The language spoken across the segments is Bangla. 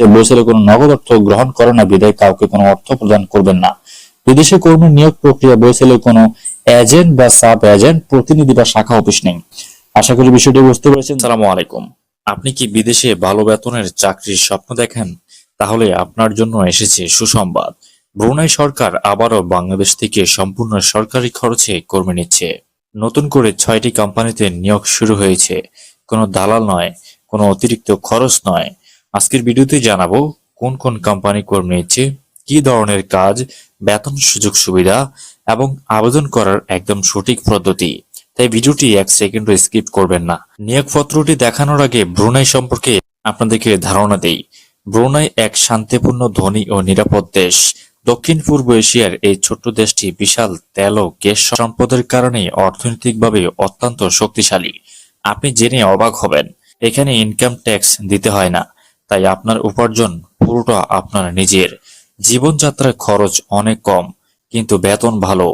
ক্ষেত্রে বৈশালে কোনো নগদ অর্থ গ্রহণ করে না, বিদায় কাউকে কোনো অর্থ প্রদান করবেন না। বিদেশি কর্মী নিয়োগ প্রক্রিয়া বৈশালে কোনো এজেন্ট বা সাব এজেন্ট, প্রতিনিধি বা শাখা অফিস নেই। আশা করি বিষয়টি বুঝতে পেরেছেন। সালামু আলাইকুম। আপনি কি বিদেশে ভালো বেতনের চাকরির স্বপ্ন দেখেন? তাহলে আপনার জন্য এসেছে সুসংবাদ। ব্রুনাই সরকার আবারও বাংলাদেশ থেকে সম্পূর্ণ সরকারি খরচে কর্মী নিচ্ছে। নতুন করে ছয়টি কোম্পানিতে নিয়োগ শুরু হয়েছে। কোনো দালাল নয়, কোনো অতিরিক্ত খরচ নয়। আজকের ভিডিওতে জানাব কোন কোন কোম্পানি কর্মী নিচ্ছে কি ধরনের কাজ, বেতন সুযোগ সুবিধা এবং আবেদন করার একদম সঠিক পদ্ধতি। তাই ভিডিওটি এক সেকেন্ডও স্কিপ করবেন না। নিয়োগপত্রটি দেখানোর আগে ব্রুনাই সম্পর্কে আপনাদেরকে ধারণা দেই। ব্রুনাই এক শান্তিপূর্ণ, ধনী ও নিরাপদ দেশ। দক্ষিণ পূর্ব এশিয়ার এই ছোট্ট দেশটি বিশাল তেল ও গ্যাস সম্পদের কারণে অর্থনৈতিকভাবে অত্যন্ত শক্তিশালী। আপনি জেনে অবাক হবেন, এখানে ইনকাম ট্যাক্স দিতে হয় না। তাই আপনার উপার্জন পুরোটা আপনার নিজের। জীবনযাত্রার খরচ অনেক কম, কিন্তু বেতন ভালো।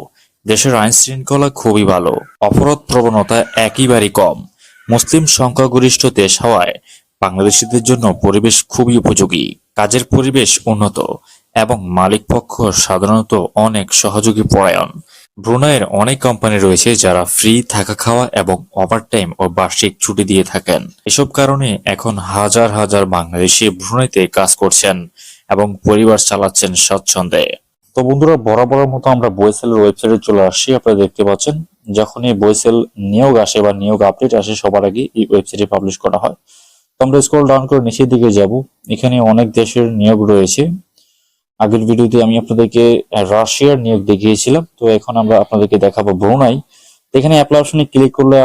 দেশের আইন শৃঙ্খলা খুবই ভালো। অপরাধ প্রবণতা একেবারেই কম। মুসলিম সংখ্যাগরিষ্ঠ দেশ হওয়ায় বাংলাদেশিদের জন্য পরিবেশ খুবই উপযোগী। কাজের পরিবেশ উন্নত এবং মালিক পক্ষ সাধারণত অনেক সহযোগী পরায়ণ। ব্রুনাইয়ের অনেক কোম্পানি রয়েছে যারা ফ্রি থাকা খাওয়া এবং ওভারটাইম ও বার্ষিক ছুটি দিয়ে থাকেন। এসব কারণে এখন হাজার হাজার বাংলাদেশি ব্রুনাইতে কাজ করছেন এবং পরিবার চালাচ্ছেন স্বচ্ছন্দে তো বন্ধুরা, বরাবরের মতো আমরা বইসেলের ওয়েবসাইটে চলে আসছি। আপনারা দেখতে পাচ্ছেন যখন এই বইসেল নিয়োগ আসে বা নিয়োগ আপডেট আসে, সবার আগে এই ওয়েবসাইটে পাবলিশ করা হয়। তো আমরা স্ক্রল ডাউন করে নিচের দিকে যাব। এখানে অনেক দেশের নিয়োগ রয়েছে। আগের ভিডিওতে আমি আপনাদেরকে রাশিয়ার নিয়োগ দেখিয়েছিলাম। তো এখন আমরা আপনাদেরকে দেখাবো ব্রুনাই এখানে অ্যাপ্লাই অপশনে ক্লিক করলে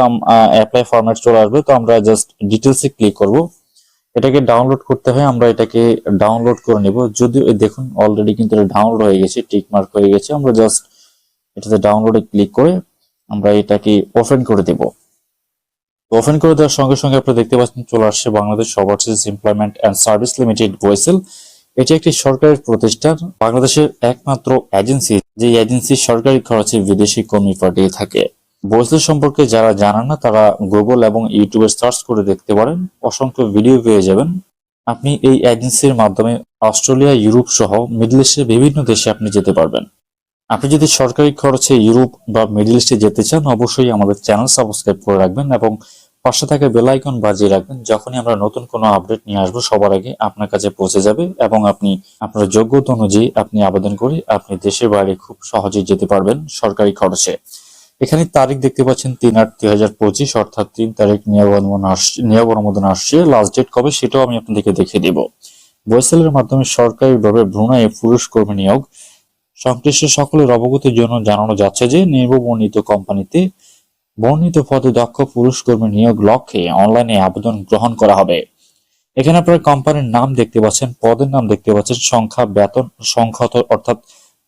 অ্যাপ্লাই ফরম্যাট চলে আসবে। তো আমরা জাস্ট ডিটেলসে ক্লিক করব। এটাকে ডাউনলোড করতে হয়। আমরা এটাকে ডাউনলোড করে নেব। যদিও দেখুন অলরেডি কিন্তু এটা ডাউনলোড হয়ে গেছে টিক মার্ক হয়ে গেছে। আমরা জাস্ট এটাতে ডাউনলোডে ক্লিক করে আমরা এটাকে ওপেন করে দেব। ওপেন করে দেওয়ার সঙ্গে সঙ্গে আপনি দেখতে পাচ্ছেন, চলে আসছে Bangladesh overseas employment and service limited BOESL এটি একটি সরকারি প্রতিষ্ঠান। বাংলাদেশের একমাত্র এজেন্সি যে এজেন্সি সরকারি খরচে বিদেশি কর্মী পাঠিয়ে থাকে। বয়েসেল সম্পর্কে যারা জানেন না, তারা গুগল এবং ইউটিউবে সার্চ করে দেখতে পারেন। অসংখ্য ভিডিও পেয়ে যাবেন। আপনি এই এজেন্সির মাধ্যমে অস্ট্রেলিয়া, ইউরোপ সহ মিডল ইস্টের বিভিন্ন দেশে আপনি যেতে পারবেন। আপনি যদি সরকারি খরচে ইউরোপ বা মিডল ইস্টে যেতে চান, অবশ্যই আমাদের চ্যানেল সাবস্ক্রাইব করে রাখবেন এবং পাশে থাকা বেল আইকন বাজিয়ে রাখবেন, যখনই আমরা নতুন কোনো আপডেট নিয়ে আসব, সবার আগে আপনার কাছে পৌঁছে যাবে এবং আপনি, আপনার যোগ্যতা অনুযায়ী আপনি আবেদন করে আপনি দেশের বাইরে খুব সহজেই যেতে পারবেন সরকারি খরচে। এখানে তারিখ দেখতে পাচ্ছেন তিন আট দুই হাজার পঁচিশ, অর্থাৎ তিন তারিখ অনুমোদন আসছে নিয়োগ অনুমোদন আসছে। লাস্ট ডেট কবে সেটাও আমি আপনাদেরকে দেখিয়ে দেব। বয়সেলের মাধ্যমে সরকারিভাবে ভ্রূণায় পুরুষ কর্মী নিয়োগ। সংশ্লিষ্ট সকলের অবগতির জন্য জানানো যাচ্ছে যে নির্বর্ণিত কোম্পানিতে বর্ণিত পদে দক্ষ পুরুষ কর্মী নিয়োগ লক্ষ্যে অনলাইনে আবেদন গ্রহণ করা হবে। এখানে আপনারা কোম্পানির নাম দেখতে পাচ্ছেন, পদের নাম দেখতে পাচ্ছেন, সংখ্যা, বেতন সংখ্যা অর্থাৎ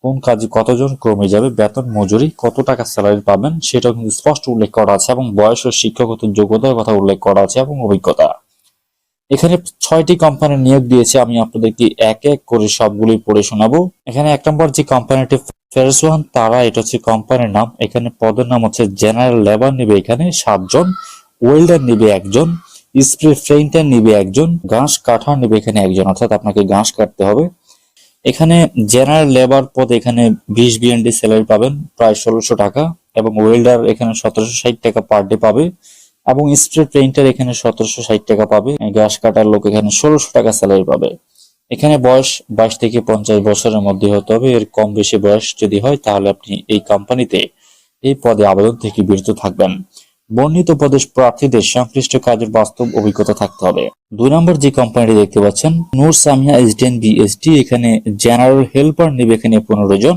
কোন কাজে কতজন কর্মী যাবে, বেতন, মজুরি, কত টাকা স্যালারি পাবেন সেটা কিন্তু স্পষ্ট উল্লেখ করা আছে এবং বয়স ও শিক্ষাগত যোগ্যতার কথা উল্লেখ করা আছে এবং অভিজ্ঞতা। এখানে ছয়টি কোম্পানি নিয়োগ দিয়েছে, আমি আপনাদেরকে এক এক করে সবগুলি পড়ে শোনাবো। এখানে এক নম্বর যে কোম্পানিটি ফেরসওয়ান তারা এটা হচ্ছে কোম্পানির নাম। এখানে পদের নাম হচ্ছে জেনারেল লেবার নিবে এখানে সাতজন ওয়েল্ডার নিবে একজন স্প্রে ফ্রেন্টার নিবে একজন, ঘাস কাঠার নিবে এখানে একজন, অর্থাৎ আপনাকে ঘাস কাটতে হবে। এখানে জেনারেল লেবার পদ এখানে বিশ বিএনডি স্যালারি পাবেন, প্রায় ষোলোশো টাকা, এবং ওয়েল্ডার এখানে সতেরোশো ষাট টাকা পার ডে পাবে। এবং স্প্রে পেইন্টার এখানে সতেরোশো ষাট টাকা পাবে। ঘাস কাটার লোক এখানে ষোলোশো টাকা স্যালারি পাবে। এখানে বয়স বাইশ থেকে পঞ্চাশ বছরের মধ্যে হতে হবে। এর কম বেশি বয়স যদি হয়, তাহলে আপনি এই কোম্পানিতে এই পদে আবেদন থেকে বিরত থাকবেন। বর্ণিত পদে প্রার্থীদের সংশ্লিষ্ট কাজের বাস্তব অভিজ্ঞতা থাকতে হবে। দুই নম্বর যে কোম্পানিটি দেখতে পাচ্ছেন, নূর সামিয়া এসডেন বিএসটি এখানে জেনারেল হেল্পার নেবে এখানে পনেরো জন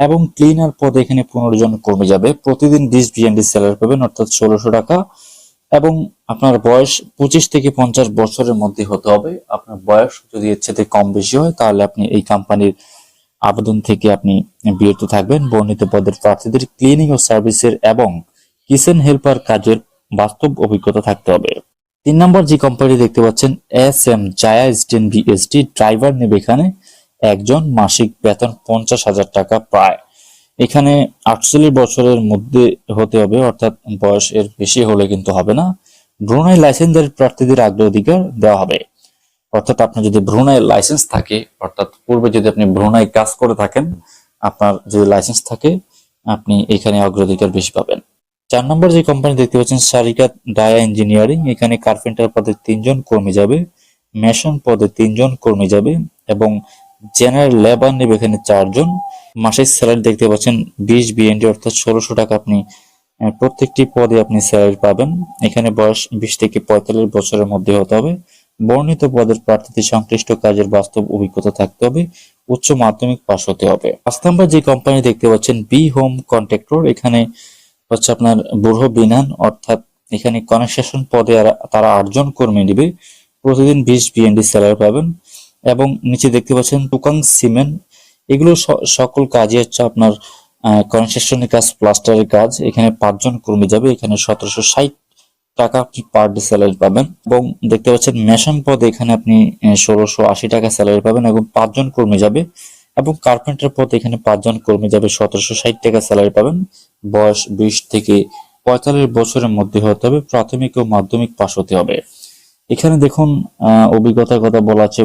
এবং ক্লিনার পদে এখানে পনেরো জন কমে যাবে। প্রতিদিন ডিস বিএনডি স্যালারি পাবেন, অর্থাৎ ষোলোশো টাকা। এবং আপনার বয়স পঁচিশ থেকে পঞ্চাশ বছরের মধ্যে হতে হবে। আপনার বয়স যদি এর সাথে কম বেশি হয়, তাহলে আপনি এই কোম্পানির আবেদন থেকে আপনি বিরত থাকবেন। বর্ণিত পদের প্রার্থীদের ক্লিনিং ও সার্ভিসের এবং কিচেন হেল্পার কাজের বাস্তব অভিজ্ঞতা থাকতে হবে। তিন নম্বর যে কোম্পানি দেখতে পাচ্ছেন এস এম জায়া স্টেন বিএসটি ড্রাইভার নেবে এখানে। একজন মাসিক বেতন পঞ্চাশ হাজার টাকা প্রায় এখানে আটচল্লিশ বছরের মধ্যে হতে হবে, অর্থাৎ বয়স এর বেশি হলে কিন্তু হবে না। ব্রুনাই লাইসেন্সধারী প্রার্থীদের অগ্রাধিকার দেওয়া হবে। অর্থাৎ আপনার যদি ভ্রুণাই লাইসেন্স থাকে, অর্থাৎ পূর্বে যদি আপনি ভ্রুণাই কাজ করে থাকেন, আপনার যদি লাইসেন্স থাকে, আপনি এখানে অগ্রাধিকার বেশি পাবেন। চার নম্বর যে কোম্পানি দেখতে পাচ্ছেন সারিকা ডায়া ইঞ্জিনিয়ারিং, এখানে কার্পেন্টার পদে তিনজন কর্মী যাবে মেশন পদে তিনজন কর্মী যাবে, এবং জেনারেল লেবার নেবে এখানে চারজন। মাসিক স্যালারি দেখতে পাচ্ছেন বিশ বিএনডি অর্থাৎ ষোলোশো টাকা আপনি প্রত্যেকটি পদে আপনি স্যালারি পাবেন। এখানে বয়স বিশ থেকে পঁয়তাল্লিশ বছরের মধ্যে হতে হবে। বর্ণিত পদের প্রার্থীদের সংশ্লিষ্ট কাজের বাস্তব অভিজ্ঞতা থাকতে হবে। উচ্চ মাধ্যমিক পাশ হতে হবে। পাঁচ নম্বর যে কোম্পানি দেখতে পাচ্ছেন বি হোম কন্ট্রাক্টর এখানে হচ্ছে আপনার বুড়ো বিনান অর্থাৎ এখানে কনস্ট্রাকশন পদে তারা আটজন কর্মী নেবে। প্রতিদিন বিশ বিএনডি স্যালারি পাবেন। এবং নিচে দেখতে পাচ্ছেন টুকাং সিমেন্ট এগুলো সকল কাজই হচ্ছে আপনার কনস্ট্রাকশনের কাজ প্লাস্টারের কাজ। এখানে পাঁচজন কর্মী যাবে, এখানে সতেরোশো ষাট টাকা আপনি পার ডে স্যালারি পাবেন। এবং দেখতে পাচ্ছেন মেশন পদে এখানে আপনি ষোলোশো আশি টাকা স্যালারি পাবেন এবং পাঁচজন কর্মী যাবে। এবং কার্পেন্টার পদে এখানে পাঁচজন কর্মী যাবে, সতেরোশো ষাট টাকা স্যালারি পাবেন। বয়স বিশ থেকে পঁয়তাল্লিশ বছরের মধ্যে হতে হবে, প্রাথমিক ও মাধ্যমিক পাশ হতে হবে। এখানে দেখুন অভিজ্ঞতার কথা বলা আছে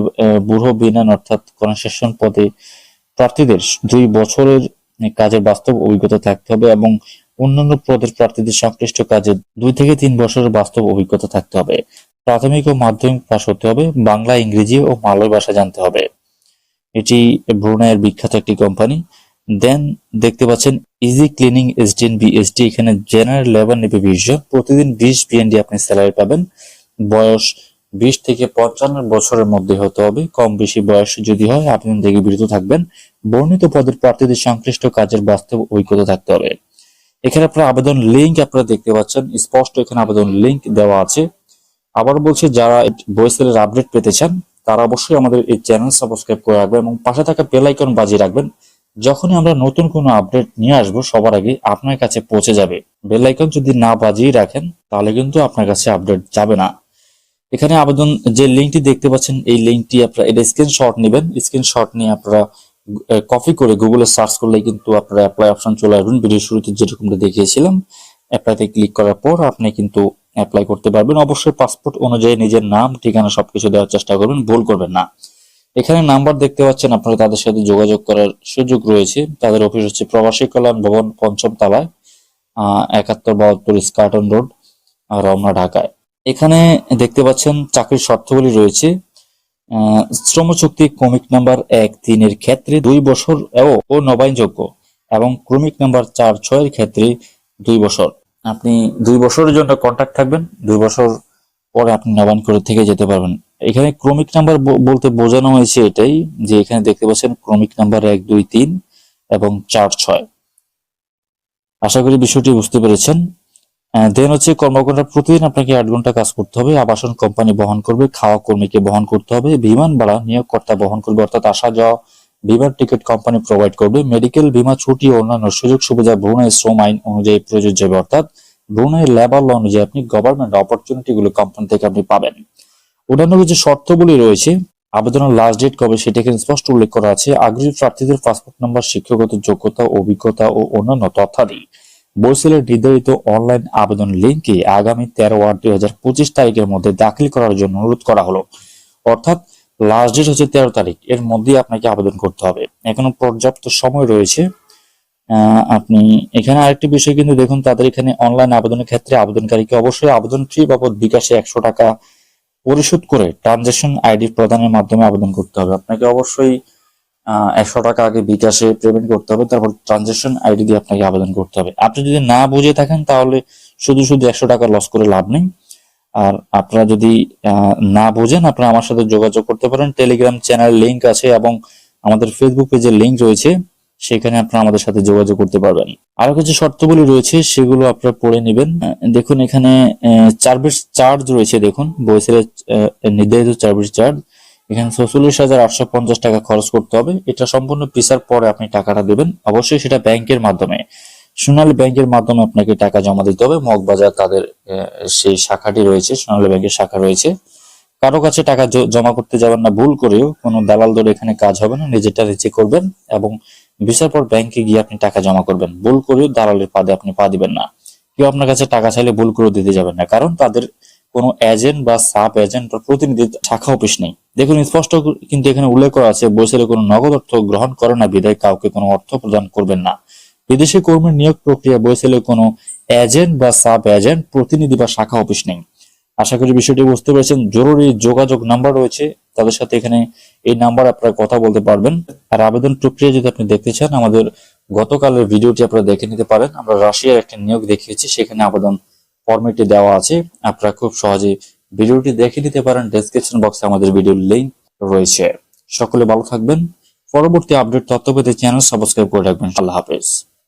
বুড়ো বিনান অর্থাৎ কনস্ট্রাকশন পদে প্রার্থীদের দুই বছরের কাজের বাস্তব অভিজ্ঞতা থাকতে হবে এবং অন্যান্য পদের প্রার্থীদের সংশ্লিষ্ট কাজে দুই থেকে তিন বছরের বাস্তব অভিজ্ঞতা থাকতে হবে। প্রাথমিক ও মাধ্যমিক পাশ হতে হবে, বাংলা, ইংরেজি ও মালয় ভাষা জানতে হবে। এটি ব্রুনাইয়ের বিখ্যাত একটি কোম্পানি। দেন দেখতে পাচ্ছেন, ইজি ক্লিনিং এসডিএন বিএসডি, এখানে জেনারেল লেবার নেবে বিশ জন। প্রতিদিন বিশ বিএনডি আপনি স্যালারি পাবেন। বয়স বিশ থেকে পঞ্চান্ন বছরের মধ্যে হতে হবে। কম বেশি বয়স যদি হয়, আপনি থেকে বিরত থাকবেন। বর্ণিত পদের প্রার্থীদের সংশ্লিষ্ট কাজের বাস্তব অভিজ্ঞতা থাকতে হবে। এখানে আপনার আবেদন লিঙ্ক আপনারা দেখতে পাচ্ছেন। স্পষ্ট এখানে আবেদন লিঙ্ক দেওয়া আছে। আবার বলছি, যারা বইসেলের আপডেট পেতে চান, তারা অবশ্যই আমাদের এই চ্যানেল সাবস্ক্রাইব করে রাখবেন এবং পাশে থাকা বেল আইকন বাজিয়ে রাখবেন। যখনই আমরা নতুন কোনো আপডেট নিয়ে আসব, সবার আগে আপনার কাছে পৌঁছে যাবে। বেল আইকন যদি না বাজিয়ে রাখেন, তাহলে কিন্তু আপনার কাছে আপডেট যাবে না। এখানে আবেদন যে লিঙ্কটি দেখতে পাচ্ছেন, এই লিঙ্কটি আপনারা, এটা স্ক্রিনশট নেবেন। স্ক্রিনশট নিয়ে আপনারা কপি করে গুগলে সার্চ করলে কিন্তু আপনারা অ্যাপ্লাই অপশন চলে আসবেন। ভিডিও শুরুতে যেরকমটা দেখিয়েছিলাম অ্যাপ্লাইতে ক্লিক করার পর আপনি কিন্তু অ্যাপ্লাই করতে পারবেন। অবশ্যই পাসপোর্ট অনুযায়ী নিজের নাম, ঠিকানা সবকিছু দেওয়ার চেষ্টা করবেন, ভুল করবেন না। এখানে নাম্বার দেখতে পাচ্ছেন, আপনারা তাদের সাথে যোগাযোগ করার সুযোগ রয়েছে। তাদের অফিস হচ্ছে প্রবাসী কল্যাণ ভবন, পঞ্চম তলায় একাত্তর বাহাত্তর স্কার্টন রোড রমনা, ঢাকায়। এখানে দেখতে পাচ্ছেন চাকরির শর্তাবলী রয়েছে। শ্রম চুক্তি ক্রমিক নাম্বার এক তিনের ক্ষেত্রে দুই বছর ও নবায়নযোগ্য এবং ক্রমিক নাম্বার চার ছয়ের ক্ষেত্রে দুই বছর। আপনি দুই বছরের জন্য কন্ট্রাক্ট থাকবেন, দুই বছর পরে আপনি নবায়ন করে থেকে যেতে পারবেন। এখানে ক্রমিক নাম্বার বলতে বোঝানো হয়েছে এটাই যে এখানে দেখতে পাচ্ছেন ক্রমিক নাম্বার এক, দুই, তিন এবং চার, ছয়। আশা করি বিষয়টি বুঝতে পেরেছেন। দেন হচ্ছে কর্মকর্তা প্রতিদিন আপনাকে আট ঘণ্টা কাজ করতে হবে, আবাসন কোম্পানি বহন করবে, খাওয়া কর্মীকে বহন করতে হবে, বিমান ভাড়া নিয়োগকর্তা বহন করবে, অর্থাৎ আসা যাওয়া বিমান টিকিট কোম্পানি প্রোভাইড করবে মেডিকেল বিমা, ছুটি ও অন্যান্য সুযোগ সুবিধা ব্রুনাই শ্রম আইন অনুযায়ী প্রযোজ্য হবে, অর্থাৎ ব্রুনাই লেবার ল অনুযায়ী আপনি গভর্নমেন্ট অপরচুনিটি গুলো কোম্পানি থেকে আপনি পাবেন। অন্যান্য কিছু শর্তগুলি রয়েছে, আবেদনের লাস্ট ডেট কবে সেটা এখানে স্পষ্ট উল্লেখ করা আছে, আগ্রহী প্রার্থীদের পাসপোর্ট নাম্বার শিক্ষাগত যোগ্যতা, অভিজ্ঞতা ও অন্যান্য তথ্যাদি। বরিশালের নির্ধারিত অনলাইন আবেদন লিঙ্কে আগামী তেরো আট দুই হাজার পঁচিশ তারিখের মধ্যে দাখিল করার জন্য অনুরোধ করা হলো। অর্থাৎ লাস্ট ডেট হচ্ছে তেরো তারিখ, এর মধ্যেই আপনাকে আবেদন করতে হবে। এখনও পর্যাপ্ত সময় রয়েছে। আপনি এখানে আরেকটি বিষয় কিন্তু দেখুন, তাদের এখানে অনলাইন আবেদনের ক্ষেত্রে আবেদনকারীকে অবশ্যই আবেদন ফি বাবদ বিকাশে একশো টাকা পরিশোধ করে ট্রানজেকশন আইডি প্রদানের মাধ্যমে আবেদন করতে হবে। আপনাকে অবশ্যই একশো টাকা আগে বিকাশে পেমেন্ট করতে হবে, তারপর ট্রানজেকশন আইডি দিয়ে আপনাকে আবেদন করতে হবে। আপনি যদি না বুঝে থাকেন, তাহলে শুধু শুধু একশো টাকা লস করে লাভ নেই। আর আপনারা যদি না বুঝেন, আপনারা আমার সাথে যোগাযোগ করতে পারেন। টেলিগ্রাম চ্যানেল লিংক আছে এবং আমাদের ফেসবুক পেজের লিংক রয়েছে। সেখানে আপনারা আমাদের সাথে যোগাযোগ করতে পারবেন। আরও কিছু শর্তগুলি রয়েছে, সেগুলো আপনারা পড়ে নেবেন। দেখুন এখানে সার্ভিস চার্জ রয়েছে, দেখুন। বইসের নির্ধারিত সার্ভিস চার্জ এখানে ছচল্লিশ হাজার আটশো পঞ্চাশ টাকা খরচ করতে হবে। এটা সম্পূর্ণ পিসার পরে আপনি টাকাটা দেবেন। অবশ্যই সেটা ব্যাংকের মাধ্যমে। সোনালী ব্যাংকের মাধ্যমে আপনাকে টাকা জমা দিতে হবে। মগবাজার তাদের সেই শাখাটি রয়েছে, সোনালী ব্যাংকের শাখা রয়েছে। কারও কাছে টাকা জমা করতে যাবেন না, ভুল করেও কোনো দালাল দরে এখানে কাজ হবে না, নিজেরটা নিজে করবেন এবং ভিসার পর ব্যাংকে গিয়ে আপনি টাকা জমা করবেন। ভুল করেও দালালের পাদে আপনি পা দিবেন না। কেউ আপনার কাছে টাকা চাইলে ভুল করে দিতে যাবেন না। কারণ তাদের কোনো এজেন্ট বা সাব এজেন্ট বা প্রতিনিধি শাখা অফিস নেই। দেখুন, স্পষ্ট কিন্তু এখানে উল্লেখ করা আছে বৈশালে কোনো নগদ অর্থ গ্রহণ করে না, বিদায় কাউকে কোনো অর্থ প্রদান করবেন না। বিদেশি কর্মীর নিয়োগ প্রক্রিয়া বৈশালে কোনো এজেন্ট বা সাব এজেন্ট, প্রতিনিধি বা শাখা অফিস নেই। আশা করি বিষয়টি বুঝতে পেরেছেন। জরুরি যোগাযোগ নাম্বার রয়েছে, তাদের সাথে এখানে এই নাম্বার আপনারা কথা বলতে পারবেন। আর আবেদন প্রক্রিয়া যদি আপনি দেখতে চান, আমাদের গতকালের ভিডিওটি আপনারা দেখে নিতে পারেন। আমরা রাশিয়ার একটা নিয়োগ দেখিয়েছি, সেখানে আবেদন ফর্মেটটি দেওয়া আছে। আপনারা খুব সহজে ভিডিওটি দেখে নিতে পারেন ডেসক্রিপশন বক্সে আমাদের ভিডিওর লিংক রয়েছে। সকলে ভালো থাকবেন। পরবর্তী আপডেট তথ্য পেতে চ্যানেল সাবস্ক্রাইব করে রাখবেন। আল্লাহ হাফেজ।